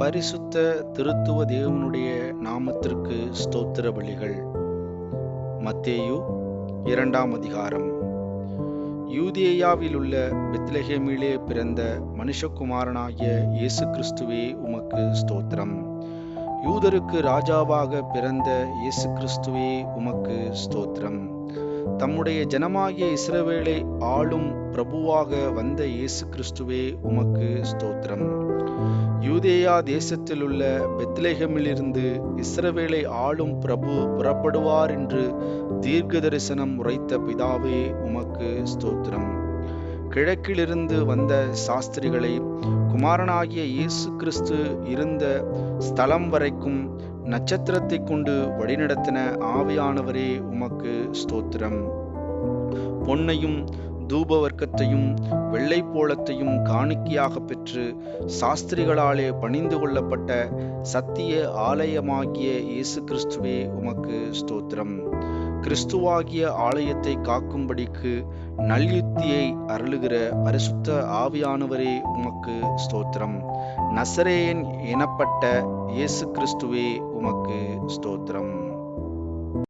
பரிசுத்த திருத்துவ தேவனுடைய நாமத்திற்கு ஸ்தோத்திர பலிகள். மத்தேயு இரண்டாம் அதிகாரம். யூதேயாவில் உள்ள பெத்லஹேமிலே பிறந்த மனுஷகுமாரனாகிய இயேசு கிறிஸ்துவே உமக்கு ஸ்தோத்திரம். யூதருக்கு ராஜாவாக பிறந்த இயேசு கிறிஸ்துவே உமக்கு ஸ்தோத்திரம். தம்முடைய ஜனமாகிய இஸ்ரவேலை ஆளும் பிரபுவாக வந்த இயேசு கிறிஸ்துவே உமக்கு ஸ்தோத்திரம். யூதேயா தேசத்தில் உள்ள பெத்லேஹமிலிருந்து இஸ்ரவேலை ஆளும் பிரபு புறப்படுவார் என்று தீர்க்க தரிசனம் உரைத்த பிதாவே உமக்கு ஸ்தோத்திரம். கிழக்கிலிருந்து வந்த சாஸ்திரிகளை குமாரனாகிய இயேசு கிறிஸ்து இருந்த ஸ்தலம் வரைக்கும் நட்சத்திரத்தை கொண்டு வழிநடத்தின ஆவியானவரே உமக்கு ஸ்தோத்திரம். பொன்னையும் தூபவர்க்கத்தையும் வெள்ளை போலத்தையும் காணிக்கையாக பெற்று சாஸ்திரிகளாலே பணிந்து கொள்ளப்பட்ட சத்திய ஆலயமாகிய இயேசு கிறிஸ்துவே உமக்கு ஸ்தோத்திரம். கிறிஸ்துவாகிய ஆலயத்தை காக்கும்படிக்கு நல்யுத்தியை அருளுகிற பரிசுத்த ஆவியானவரே உமக்கு ஸ்தோத்திரம். நசரேயன் எனப்பட்ட இயேசு கிறிஸ்துவே உமக்கு ஸ்தோத்திரம்.